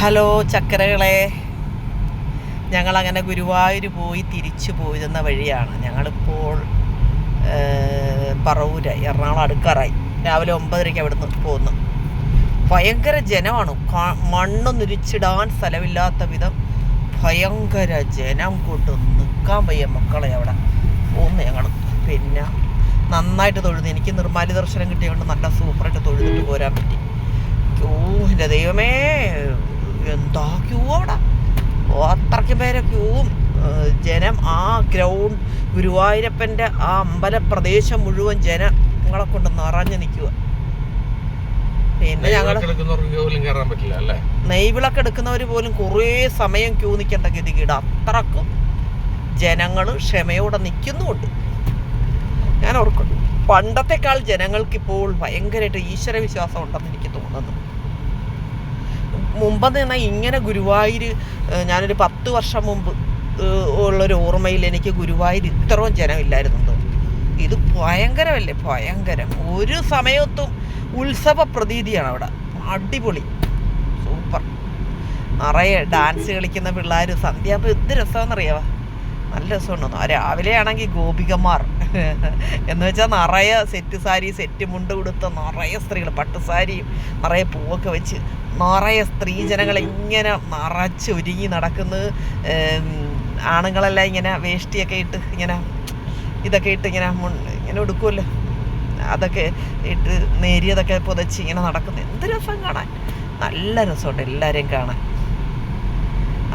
Hello ചക്കരകളെ. ഞങ്ങളങ്ങനെ ഗുരുവായൂർ പോയി തിരിച്ചു പോയിരുന്ന വഴിയാണ്. ഞങ്ങളിപ്പോൾ പറവൂരായി പറവൂര എറണാകുളം അടുക്കാറായി. രാവിലെ ഒമ്പതരയ്ക്ക് അവിടെ നിന്ന് പോകുന്നു ഭയങ്കര ജനമാണ്. മണ്ണൊന്നുരിച്ചിടാൻ സ്ഥലമില്ലാത്ത വിധം ഭയങ്കര ജനം കൊണ്ട് നിൽക്കാൻ വയ്യ മക്കളെ അവിടെ. പോകുന്നു ഞങ്ങൾ പിന്നെ നന്നായിട്ട് തൊഴുതു. എനിക്ക് നിർമ്മാല്യ ദർശനം കിട്ടിയതുകൊണ്ട് നല്ല സൂപ്പറായിട്ട് തൊഴുതിട്ട് പോരാൻ പറ്റി. ഓ എന്റെ ദൈവമേ. എന്താ ക്യൂ അവിടെ അത്രയ്ക്ക് പേരെ ക്യൂവും. ജനം ആ ഗ്രൗണ്ട് ഗുരുവായൂരപ്പന്റെ ആ അമ്പല പ്രദേശം മുഴുവൻ ജനങ്ങളെ കൊണ്ട് നിറഞ്ഞു നിൽക്കുക. പിന്നെ ഞങ്ങൾ നെയ്വിളക്ക് എടുക്കുന്നവർ പോലും കുറേ സമയം ക്യൂ നിൽക്കേണ്ട ഗതികേട്. അത്രക്കും ജനങ്ങൾ ക്ഷമയോടെ നിൽക്കുന്നുമുണ്ട്. ഞാൻ ഓർക്കുന്നു. പണ്ടത്തെക്കാൾ ജനങ്ങൾക്കിപ്പോൾ ഭയങ്കരമായിട്ട് ഈശ്വര വിശ്വാസം ഉണ്ടെന്ന് എനിക്ക് തോന്നുന്നു. മുമ്പ് പറഞ്ഞാൽ ഇങ്ങനെ ഗുരുവായൂർ ഞാനൊരു പത്ത് വർഷം മുമ്പ് ഉള്ളൊരു ഓർമ്മയിൽ എനിക്ക് ഗുരുവായൂർ ഇത്രയും ജനമില്ലായിരുന്നു ഇത് ഭയങ്കരമല്ലേ ഭയങ്കരം. ഒരു സമയത്തും ഉത്സവ പ്രതീതിയാണ് അവിടെ. അടിപൊളി. സൂപ്പർ. നിറയെ ഡാൻസ് കളിക്കുന്ന പിള്ളേർ സന്ധ്യാകുമ്പോൾ എന്ത് രസമാണെന്നറിയാവാ? നല്ല രസമുണ്ടോ ആ രാവിലെ ആണെങ്കിൽ ഗോപികമാർ എന്ന് വെച്ചാൽ നിറയെ സെറ്റ് സാരി സെറ്റ് മുണ്ട് കൊടുത്ത നിറയെ സ്ത്രീകൾ പട്ടുസാരിയും നിറയെ പൂവൊക്കെ വെച്ച് നിറയെ സ്ത്രീജനങ്ങൾ ഇങ്ങനെ നിറച്ച് ഒരുങ്ങി നടക്കുന്നത് ആണുങ്ങളെല്ലാം ഇങ്ങനെ വേഷ്ടിയൊക്കെ ഇട്ട് ഇങ്ങനെ ഇതൊക്കെ ഇട്ട് ഇങ്ങനെ ഇങ്ങനെ എടുക്കുമല്ലോ അതൊക്കെ ഇട്ട് നേരിയതൊക്കെ പുതച്ച് ഇങ്ങനെ നടക്കുന്നത് എന്ത് രസം കാണാൻ? നല്ല രസമുണ്ട് എല്ലാവരെയും കാണാൻ.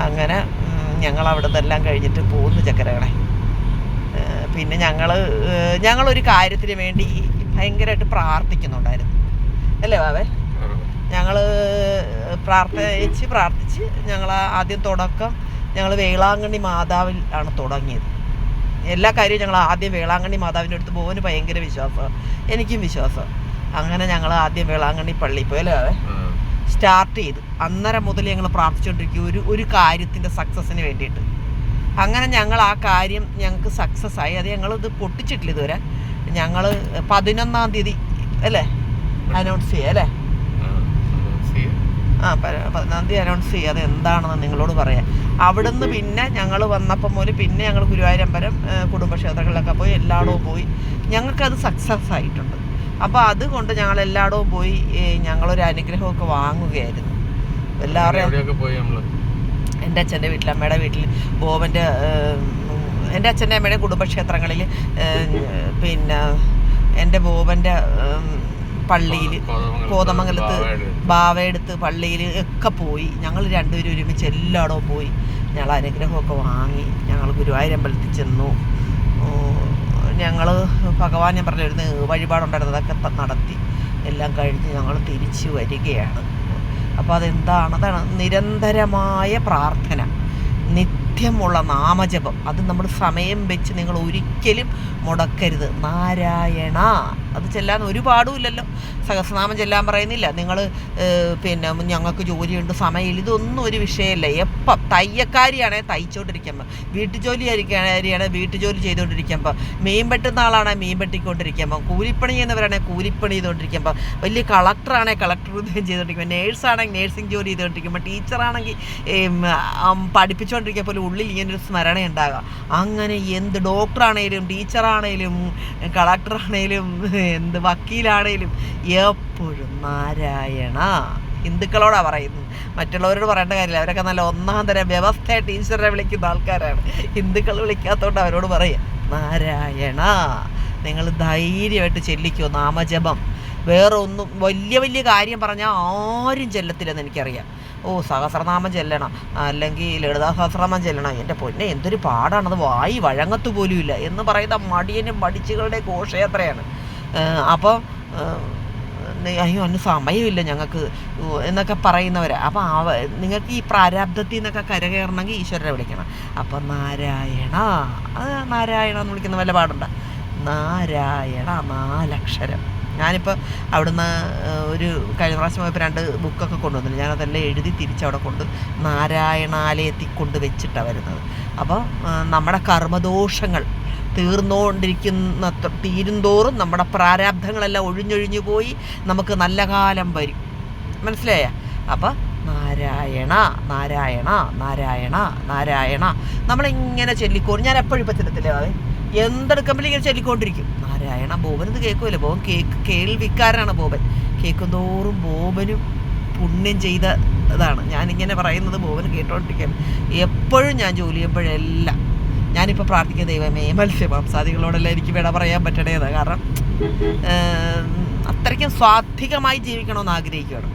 അങ്ങനെ ഞങ്ങൾ അവിടെ നിന്നെല്ലാം കഴിഞ്ഞിട്ട് പോകുന്നു ചക്കരകളെ. പിന്നെ ഞങ്ങൾ ഞങ്ങളൊരു കാര്യത്തിന് വേണ്ടി ഭയങ്കരമായിട്ട് പ്രാർത്ഥിക്കുന്നുണ്ടായിരുന്നു. അല്ലേ ബാബേ? ഞങ്ങൾ പ്രാർത്ഥിച്ച് പ്രാർത്ഥിച്ച് ഞങ്ങൾ ആദ്യം തുടക്കം ഞങ്ങൾ വേളാങ്കണ്ണി മാതാവിൽ ആണ് തുടങ്ങിയത്. എല്ലാ കാര്യവും ഞങ്ങൾ ആദ്യം വേളാങ്കണ്ണി മാതാവിന്റെ അടുത്ത് പോകാൻ ഭയങ്കര വിശ്വാസമാണ് എനിക്കും വിശ്വാസം. അങ്ങനെ ഞങ്ങൾ ആദ്യം വേളാങ്കണ്ണി പള്ളി പോയി അല്ലേ സ്റ്റാർട്ട് ചെയ്തു അന്നേരം മുതൽ ഞങ്ങൾ പ്രാർത്ഥിച്ചുകൊണ്ടിരിക്കും ഒരു ഒരു കാര്യത്തിന്റെ സക്സസ്സിന് വേണ്ടിയിട്ട്. അങ്ങനെ ഞങ്ങൾ ആ കാര്യം ഞങ്ങൾക്ക് സക്സസ് ആയി. അത് ഞങ്ങളിത് പൊട്ടിച്ചിട്ടില്ല ഇതുവരെ. ഞങ്ങൾ പതിനൊന്നാം തീയതി അല്ലേ? അനൗൺസ് ചെയ്യുക അല്ലേ? ആ പതിനൊന്നാം തീയതി അനൗൺസ് ചെയ്യുക അത് എന്താണെന്ന് നിങ്ങളോട് പറയാം. അവിടുന്ന് പിന്നെ ഞങ്ങൾ വന്നപ്പം മുതൽ പിന്നെ ഞങ്ങൾ ഗുരുവായൂരമ്പലം കുടുംബക്ഷേത്രങ്ങളിലൊക്കെ പോയി എല്ലായിടവും പോയി. ഞങ്ങൾക്കത് സക്സസ് ആയിട്ടുണ്ട്. അപ്പോൾ അതുകൊണ്ട് ഞങ്ങൾ എല്ലായിടവും പോയി ഞങ്ങളൊരു അനുഗ്രഹമൊക്കെ വാങ്ങുകയായിരുന്നു. എല്ലാവരുടെയും നമ്മൾ? എന്റെ അച്ഛന്റെ വീട്ടിൽ അമ്മയുടെ വീട്ടിൽ ബോബന്റെ എന്റെ അച്ഛന്റെ അമ്മയുടെ കുടുംബക്ഷേത്രങ്ങളിൽ പിന്നെ എന്റെ ബോബന്റെ പള്ളിയിൽ കോതമംഗലത്ത് ബാവയെടുത്ത്. പള്ളിയിൽ ഒക്കെ പോയി. ഞങ്ങൾ രണ്ടുപേരും ഒരുമിച്ച് എല്ലായിടവും പോയി. ഞങ്ങൾ അനുഗ്രഹമൊക്കെ വാങ്ങി. ഞങ്ങൾ ഗുരുവായൂരമ്പലത്തിൽ ചെന്നു. ഞങ്ങൾ ഭഗവാൻ ഞാൻ പറഞ്ഞിരുന്നു വഴിപാടുണ്ടായിരുന്നതൊക്കെ നടത്തി. എല്ലാം കഴിഞ്ഞ് ഞങ്ങൾ തിരിച്ചു വരികയാണ്. അപ്പോൾ അതെന്താണ് അതാണ് നിരന്തരമായ പ്രാർത്ഥന. നിത്യമുള്ള നാമജപം. അത് നമ്മൾ സമയം വെച്ച് നിങ്ങൾ ഒരിക്കലും മുടക്കരുത്. നാരായണ അത് ചെല്ലാൻ ഒരു പാടുമില്ലല്ലോ സഹസ്രനാമം ചെല്ലാൻ പറയുന്നില്ല. നിങ്ങൾ പിന്നെ ഞങ്ങൾക്ക് ജോലിയുണ്ട് സമയമില്ല. ഇതൊന്നും ഒരു വിഷയമല്ല. എപ്പം തയ്യക്കാരിയാണേ തയ്ച്ചുകൊണ്ടിരിക്കുമ്പോൾ വീട്ടു ജോലി ആയിരിക്കുകയാണ് വീട്ടു ജോലി ചെയ്തുകൊണ്ടിരിക്കുമ്പോൾ മീൻ വെട്ടുന്ന ആളാണേ മീൻ വെട്ടിക്കൊണ്ടിരിക്കുമ്പോൾ കൂലിപ്പണി ചെയ്യുന്നവരാണെങ്കിൽ കൂലിപ്പണി ചെയ്തുകൊണ്ടിരിക്കുമ്പോൾ വലിയ കളക്ടറാണേ കളക്ടർ ഉദ്യോഗം ചെയ്തുകൊണ്ടിരിക്കുമ്പോൾ നേഴ്സാണെങ്കിൽ നേഴ്സിംഗ് ജോലി ചെയ്തുകൊണ്ടിരിക്കുമ്പോൾ ടീച്ചറാണെങ്കിൽ പഠിപ്പിച്ചുകൊണ്ടിരിക്കുമ്പോൾ ഉള്ളിൽ ഇങ്ങനൊരു സ്മരണ ഉണ്ടാകുക അങ്ങനെ എന്ത് ഡോക്ടറാണേലും ടീച്ചറാണേലും കളക്ടറാണേലും എന്ത് വക്കീലാണേലും? എപ്പോഴും നാരായണ. ഹിന്ദുക്കളോടാ പറയുന്നത്. മറ്റുള്ളവരോട് പറയേണ്ട കാര്യമില്ല. അവരൊക്കെ നല്ല ഒന്നാം തരം വ്യവസ്ഥയായിട്ട് ഈശ്വരനെ വിളിക്കുന്ന ആൾക്കാരാണ്. ഹിന്ദുക്കൾ വിളിക്കാത്തതുകൊണ്ട് അവരോട് പറയുക നാരായണ നിങ്ങൾ ധൈര്യമായിട്ട് ചെല്ലിക്കോ നാമജപം. വേറെ ഒന്നും വലിയ വലിയ കാര്യം പറഞ്ഞാൽ ആരും ചെല്ലത്തില്ലെന്ന് എനിക്കറിയാം. ഓ സഹസ്രനാമം ചെല്ലണം. അല്ലെങ്കിൽ ലളിതാ സഹസ്രനാമം ചെല്ലണം. എന്റെ പൊന്നെ എന്തൊരു പാടാണത്. വായി വഴങ്ങത്തു പോലുമില്ല. എന്ന് പറയുന്ന മടിയനും മടിച്ചുകളുടെ ഘോഷയാത്രയാണ്. അപ്പോൾ അയ്യോ അന്ന് സമയമില്ല ഞങ്ങൾക്ക്. എന്നൊക്കെ പറയുന്നവർ അപ്പോൾ അവ നിങ്ങൾക്ക് ഈ പ്രാരാബ്ധത്തിൽ നിന്നൊക്കെ കരകയറണമെങ്കിൽ ഈശ്വരനെ വിളിക്കണം. അപ്പോൾ നാരായണ അത് നാരായണ എന്ന് വിളിക്കുന്ന വല്ല പാടുണ്ട? നാരായണ നാലക്ഷരം. ഞാനിപ്പോൾ അവിടുന്ന് ഒരു കഴിഞ്ഞ പ്രാവശ്യം പോയപ്പോൾ രണ്ട് ബുക്കൊക്കെ കൊണ്ടുവന്നില്ല ഞാനതെല്ലാം എഴുതി തിരിച്ചവിടെ കൊണ്ട് നാരായണാലയത്തിൽ കൊണ്ട് വെച്ചിട്ടാണ് വരുന്നത്. അപ്പോൾ നമ്മുടെ കർമ്മദോഷങ്ങൾ തീർന്നുകൊണ്ടിരിക്കുന്ന തീരുന്തോറും നമ്മുടെ പ്രാരാബ്ധങ്ങളെല്ലാം ഒഴിഞ്ഞൊഴിഞ്ഞു പോയി നമുക്ക് നല്ല കാലം വരും. മനസ്സിലായ? അപ്പം നാരായണ നാരായണ നാരായണ നാരായണ. നമ്മളിങ്ങനെ ചെല്ലിക്കോറും ഞാൻ എപ്പോഴും ഇപ്പം ചെല്ലത്തില്ല അതെ എന്തെടുക്കുമ്പോഴും ഇങ്ങനെ ചെല്ലിക്കൊണ്ടിരിക്കും. നാരായണ ബോബൻ ഇത് കേൾക്കുമല്ലോ ബോബൻ കേക്ക് കേൾവിക്കാരനാണ് ബോബൻ. കേൾക്കും തോറും ബോബനും പുണ്യം ചെയ്ത ഇതാണ്. ഞാനിങ്ങനെ പറയുന്നത് ബോബൻ കേട്ടോണ്ടിരിക്കാൻ. എപ്പോഴും ഞാൻ ജോലി ചെയ്യുമ്പോഴെല്ലാം ഞാനിപ്പോൾ പ്രാർത്ഥിക്കുന്ന ദൈവമേ മത്സ്യമാംസാദികളോടെല്ലാം എനിക്ക് വിട പറയാൻ പറ്റണേതാണ് കാരണം അത്രയ്ക്കും സ്വാധികമായി ജീവിക്കണമെന്ന് ആഗ്രഹിക്കുകയാണ്.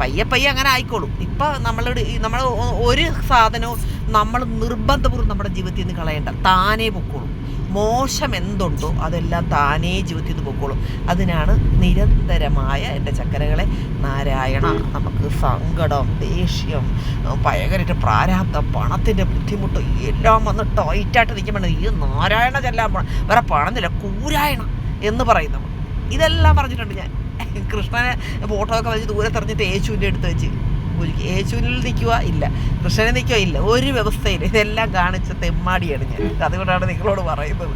പയ്യെ പയ്യെ അങ്ങനെ ആയിക്കോളും. ഇപ്പം നമ്മളുടെ നമ്മൾ ഒരു സാധനവും നമ്മൾ നിർബന്ധപൂർവം നമ്മുടെ ജീവിതത്തിൽ നിന്ന് കളയേണ്ട. താനേ പൊക്കോളും. മോശം എന്തുണ്ടോ അതെല്ലാം താനേ ജീവിതത്തിൽ നിന്ന് പൊക്കോളും. അതിനാണ് നിരന്തരമായ എന്റെ ചക്കരകളെ നാരായണ നമുക്ക് സങ്കടം ദേഷ്യം ഭയങ്കരമായിട്ട് പ്രാരാബ്ദം പണത്തിന്റെ ബുദ്ധിമുട്ട് എല്ലാം വന്ന് ടൈറ്റായിട്ട് നിൽക്കുമ്പോൾ ഈ നാരായണ ചെല്ലാൻ പോണം വേറെ പണമില്ല കൂരായണ എന്ന് പറയുന്നു ഇതെല്ലാം പറഞ്ഞിട്ടുണ്ട് ഞാൻ. കൃഷ്ണനെ ഫോട്ടോ ഒക്കെ വെച്ച് ദൂരെ തെറിഞ്ഞിട്ട് യേശുവിന്റെ അടുത്ത് വെച്ച്. ഒരിക്കൽ യേശുവിനിൽ നിൽക്കുക ഇല്ല കൃഷ്ണനെ നിൽക്കുക ഇല്ല. ഒരു വ്യവസ്ഥയിൽ ഇതെല്ലാം കാണിച്ച തെമ്മാടിയാണ് ഞാൻ. അതുകൊണ്ടാണ് നിങ്ങളോട് പറയുന്നത്.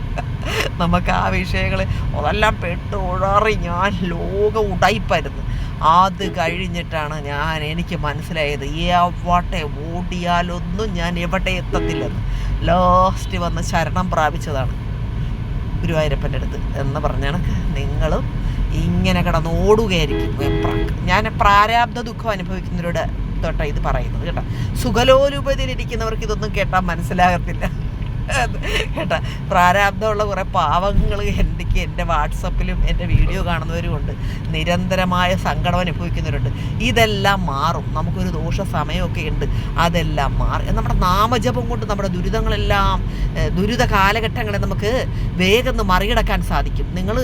നമുക്ക് ആ വിഷയങ്ങൾ അതെല്ലാം പെട്ട് ഉഴറി ഞാൻ ലോക ഉടയിപ്പായിരുന്നു. അത് കഴിഞ്ഞിട്ടാണ് ഞാൻ എനിക്ക് മനസ്സിലായത് എവട്ടെ ഓടിയാലൊന്നും ഞാൻ എവിടെ എത്തത്തില്ലെന്ന്. ലാസ്റ്റ് വന്ന് ശരണം പ്രാപിച്ചതാണ് ഗുരുവായൂരപ്പന്റെ അടുത്ത് എന്ന് പറഞ്ഞാണ് നിങ്ങളും ഇങ്ങനെ കിടന്ന് ഓടുകയായിരിക്കും എപ്ര- ഞാൻ പ്രാരാബ്ധ ദുഃഖം അനുഭവിക്കുന്നവരോട് തൊട്ടാണ് ഇത് പറയുന്നത് കേട്ടോ. സുഖലോലുപതിയിലിരിക്കുന്നവർക്ക് ഇതൊന്നും കേട്ടാൽ മനസ്സിലാകത്തില്ല. കേട്ടാ പ്രാരാബ്ധമുള്ള കുറേ പാവങ്ങൾ എനിക്ക് എന്റെ വാട്സപ്പിലും എന്റെ വീഡിയോ കാണുന്നവരും ഉണ്ട് നിരന്തരമായ സങ്കടം അനുഭവിക്കുന്നവരുണ്ട്. ഇതെല്ലാം മാറും. നമുക്കൊരു ദോഷ സമയമൊക്കെ ഉണ്ട്. അതെല്ലാം മാറും. നമ്മുടെ നാമജപം കൊണ്ട് നമ്മുടെ ദുരിതങ്ങളെല്ലാം ദുരിത കാലഘട്ടങ്ങളെ നമുക്ക് വേഗം മറികടക്കാൻ സാധിക്കും. നിങ്ങൾ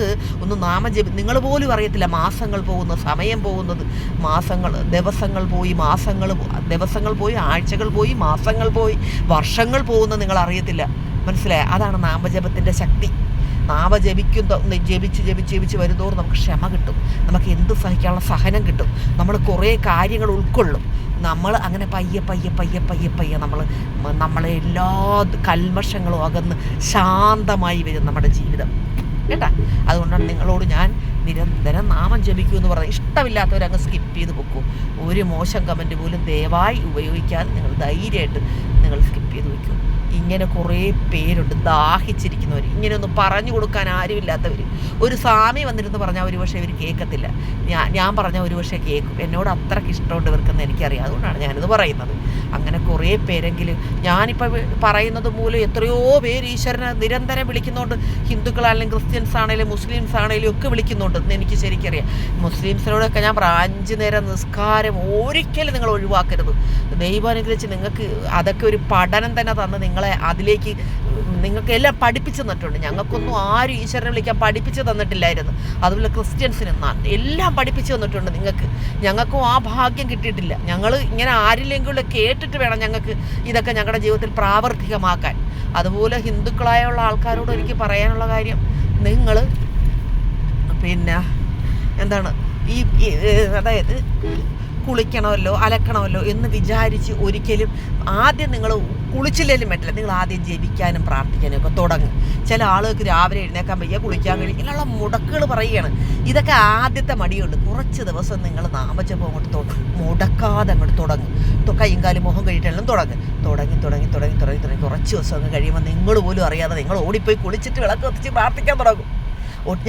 ഒന്ന് നാമജപം നിങ്ങൾ പോലും അറിയത്തില്ല മാസങ്ങൾ പോകുന്ന സമയം പോകുന്നത്. മാസങ്ങൾ ദിവസങ്ങൾ പോയി മാസങ്ങൾ ദിവസങ്ങൾ പോയി ആഴ്ചകൾ പോയി മാസങ്ങൾ പോയി വർഷങ്ങൾ പോകുന്ന നിങ്ങൾ അറിയത്തില്ല. മനസ്സിലായ? അതാണ് നാമജപത്തിന്റെ ശക്തി. നാമ ജപിക്കും ജപിച്ച് ജപിച്ച് ജപിച്ച് വരുന്നതോറും നമുക്ക് ക്ഷമ കിട്ടും. നമുക്ക് എന്ത് സഹിക്കാനുള്ള സഹനം കിട്ടും. നമ്മൾ കുറേ കാര്യങ്ങൾ ഉൾക്കൊള്ളും. നമ്മൾ അങ്ങനെ പയ്യെ പയ്യെ പയ്യെ പയ്യെ പയ്യെ നമ്മൾ നമ്മളെ എല്ലാ കൽമഷങ്ങളും അകന്ന് ശാന്തമായി വരും നമ്മുടെ ജീവിതം. കേട്ടാ? അതുകൊണ്ടാണ് നിങ്ങളോട് ഞാൻ നിരന്തരം നാമം ജപിക്കൂ എന്ന് പറഞ്ഞാൽ ഇഷ്ടമില്ലാത്തവരങ്ങ് സ്കിപ്പ് ചെയ്ത് പൊക്കൂ. ഒരു മോശം കമന്റ് പോലും ദയവായി ഉപയോഗിക്കാതെ നിങ്ങൾ ധൈര്യമായിട്ട് നിങ്ങൾ സ്കിപ്പ് ചെയ്ത് വയ്ക്കൂ ഇങ്ങനെ കുറേ പേരുണ്ട്. ദാഹിച്ചിരിക്കുന്നവർ ഇങ്ങനെ ഒന്ന് പറഞ്ഞു കൊടുക്കാൻ ആരുമില്ലാത്തവർ ഒരു സ്വാമി വന്നിരുന്ന് പറഞ്ഞാൽ ഒരു പക്ഷേ ഇവർ കേൾക്കത്തില്ല. ഞാൻ ഞാൻ പറഞ്ഞാൽ ഒരു പക്ഷേ കേൾക്കും. എന്നോട് അത്രയ്ക്ക് ഇഷ്ടമുണ്ട് ഇവർക്കെന്ന് എനിക്കറിയാം. അതുകൊണ്ടാണ് ഞാനിത് പറയുന്നത്. അങ്ങനെ കുറേ പേരെങ്കിലും. ഞാനിപ്പോൾ പറയുന്നത് മൂലം എത്രയോ പേര് ഈശ്വരനെ നിരന്തരം വിളിക്കുന്നുണ്ട് ഹിന്ദുക്കളാണെങ്കിലും ക്രിസ്ത്യൻസ് ആണെങ്കിലും മുസ്ലിംസ് ആണെങ്കിലും ഒക്കെ വിളിക്കുന്നുണ്ട് എനിക്ക് ശരിക്കറിയാം. മുസ്ലിംസിനോടൊക്കെ ഞാൻ അഞ്ച് നേരം നിസ്കാരം ഒരിക്കലും നിങ്ങൾ ഒഴിവാക്കരുത്. ദൈവം അനുഗ്രഹിച്ച് നിങ്ങൾക്ക് അതൊക്കെ ഒരു പഠനം തന്നെ തന്ന് നിങ്ങളെ അതിലേക്ക് നിങ്ങൾക്ക് എല്ലാം പഠിപ്പിച്ചു തന്നിട്ടുണ്ട്. ഞങ്ങൾക്കൊന്നും ആരും ഈശ്വരനെ വിളിക്കാൻ പഠിപ്പിച്ചു തന്നിട്ടില്ലായിരുന്നു. അതുപോലെ ക്രിസ്ത്യൻസിന് എല്ലാം പഠിപ്പിച്ചു തന്നിട്ടുണ്ട് നിങ്ങൾക്ക്. ഞങ്ങൾക്കും ആ ഭാഗ്യം കിട്ടിയിട്ടില്ല. ഞങ്ങൾ ഇങ്ങനെ ആരില്ലെങ്കിലും കേട്ടിട്ട് വേണം ഞങ്ങൾക്ക് ഇതൊക്കെ ഞങ്ങളുടെ ജീവിതത്തിൽ പ്രാവർത്തികമാക്കാൻ. അതുപോലെ ഹിന്ദുക്കളായുള്ള ആൾക്കാരോട് എനിക്ക് പറയാനുള്ള കാര്യം നിങ്ങൾ പിന്നെ എന്താണ്? ഈ അതായത് കുളിക്കണമല്ലോ അലക്കണമല്ലോ എന്ന് വിചാരിച്ച് ഒരിക്കലും ആദ്യം നിങ്ങൾ കുളിച്ചില്ലെങ്കിലും പറ്റില്ല. നിങ്ങൾ ആദ്യം ജപിക്കാനും പ്രാർത്ഥിക്കാനും ഒക്കെ തുടങ്ങും. ചില ആളുകൾക്ക് രാവിലെ എഴുന്നേക്കാൻ വയ്യ കുളിക്കാൻ കഴിയും ഇങ്ങനെയുള്ള മുടക്കുകൾ പറയുകയാണ്. ഇതൊക്കെ ആദ്യത്തെ മടിയുണ്ട്. കുറച്ച് ദിവസം നിങ്ങൾ നാമജപം അങ്ങോട്ട് മുടക്കാതെ അങ്ങോട്ട് തുടങ്ങും. കൈയും കാലും മുഖം കഴിയിട്ടെല്ലാം തുടങ്ങും. തുടങ്ങി തുടങ്ങി തുടങ്ങി തുടങ്ങി തുടങ്ങി. കുറച്ച് ദിവസം അങ്ങ് കഴിയുമ്പോൾ നിങ്ങൾ പോലും അറിയാതെ നിങ്ങൾ ഓടിപ്പോയി കുളിച്ചിട്ട് വിളക്ക് കത്തിച്ച് പ്രാർത്ഥിക്കാൻ തുടങ്ങും.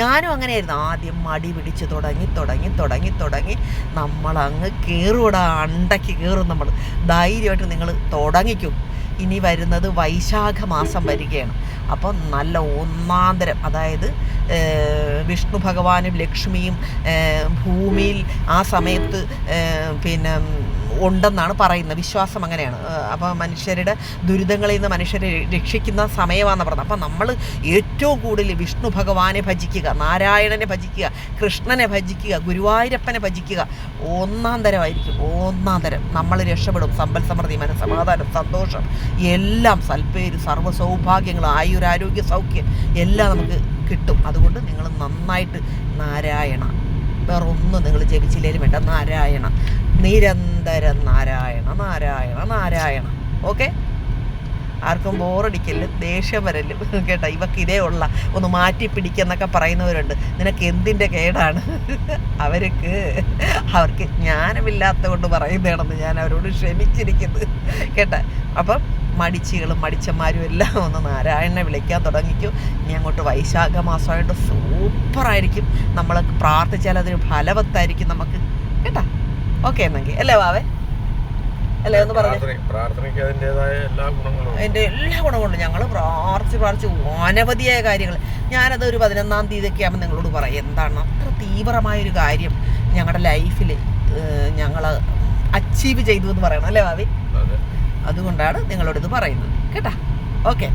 ഞാനും അങ്ങനെയായിരുന്നു. ആദ്യം മടി പിടിച്ച് തുടങ്ങി തുടങ്ങി തുടങ്ങി തുടങ്ങി. നമ്മളങ്ങ് കയറൂടാ അണ്ടയ്ക്ക് കയറും നമ്മൾ ധൈര്യമായിട്ട് നിങ്ങൾ തുടങ്ങിക്കും. ഇനി വരുന്നത് വൈശാഖ മാസം വരികയാണ്. അപ്പം നല്ല ഒന്നാന്തരം. അതായത് വിഷ്ണു ഭഗവാനും ലക്ഷ്മിയും ഭൂമിയിൽ ആ സമയത്ത് പിന്നെ ഉണ്ടെന്നാണ് പറയുന്നത്. വിശ്വാസം അങ്ങനെയാണ്. അപ്പോൾ മനുഷ്യരുടെ ദുരിതങ്ങളിൽ നിന്ന് മനുഷ്യരെ രക്ഷിക്കുന്ന സമയമാണെന്ന് പറഞ്ഞത്. അപ്പം നമ്മൾ ഏറ്റവും കൂടുതൽ വിഷ്ണു ഭഗവാനെ ഭജിക്കുക നാരായണനെ ഭജിക്കുക കൃഷ്ണനെ ഭജിക്കുക ഗുരുവായൂരപ്പനെ ഭജിക്കുക ഒന്നാം തരമായിരിക്കും. ഒന്നാം തരം. നമ്മൾ രക്ഷപ്പെടും. സമ്പൽ സമൃദ്ധി മനസ്സമാധാനം സന്തോഷം എല്ലാം സൽപ്പേര് സർവ സൗഭാഗ്യങ്ങൾ ആയുരാരോഗ്യ സൗഖ്യം എല്ലാം നമുക്ക് കിട്ടും. അതുകൊണ്ട് നിങ്ങൾ നന്നായിട്ട് നാരായണ. വേറെ ഒന്നും നിങ്ങൾ ജപിച്ചില്ലേലും വേണ്ട. നാരായണ. നിരന്തരം നാരായണ നാരായണ നാരായണ. ഓക്കെ ആർക്കും ബോറടിക്കൽ ദേഷ്യം വരല്ലും? കേട്ടോ ഇവക്ക് ഇതേ ഉള്ള. ഒന്ന് മാറ്റി പിടിക്കെന്നൊക്കെ പറയുന്നവരുണ്ട്. നിനക്ക് എന്തിന്റെ കേടാണ്? അവർക്ക് അവർക്ക് ജ്ഞാനമില്ലാത്ത കൊണ്ട് പറയുന്നതാണെന്ന് ഞാൻ അവരോട് ക്ഷമിച്ചിരിക്കുന്നത് കേട്ടോ? അപ്പം മടിച്ചികളും മടിച്ചന്മാരും എല്ലാം ഒന്ന് നാരായണനെ വിളിക്കാൻ തുടങ്ങിക്കും. ഇനി അങ്ങോട്ട് വൈശാഖ മാസമായിട്ട് സൂപ്പറായിരിക്കും. നമ്മൾ പ്രാർത്ഥിച്ചാൽ അതൊരു ഫലവത്തായിരിക്കും നമുക്ക്. കേട്ടാ? ഓക്കെ എന്നെങ്കിൽ അല്ലേ വാവേ? അല്ലേ ഒന്ന് പറഞ്ഞു. പ്രാർത്ഥന- പ്രാർത്ഥനയ്ക്ക് അതിന്റെതായ എല്ലാ ഗുണങ്ങളും. അതിന്റെ എല്ലാ ഗുണങ്ങളുണ്ട് ഞങ്ങൾ പ്രാർത്ഥിച്ച് പ്രാർത്ഥിച്ച് അനവധിയായ കാര്യങ്ങൾ ഞാനത് ഒരു പതിനൊന്നാം തീയതിയൊക്കെ ആകുമ്പോൾ നിങ്ങളോട് പറയും. എന്താണ് അത്ര തീവ്രമായ ഒരു കാര്യം ഞങ്ങളുടെ ലൈഫിൽ ഞങ്ങൾ അച്ചീവ് ചെയ്തു എന്ന് പറയണം. അല്ലേ ഭാവി അതെ. അതുകൊണ്ടാണ് നിങ്ങളോട് ഇത് പറയുന്നത്. കേട്ടാ? ഓക്കെ.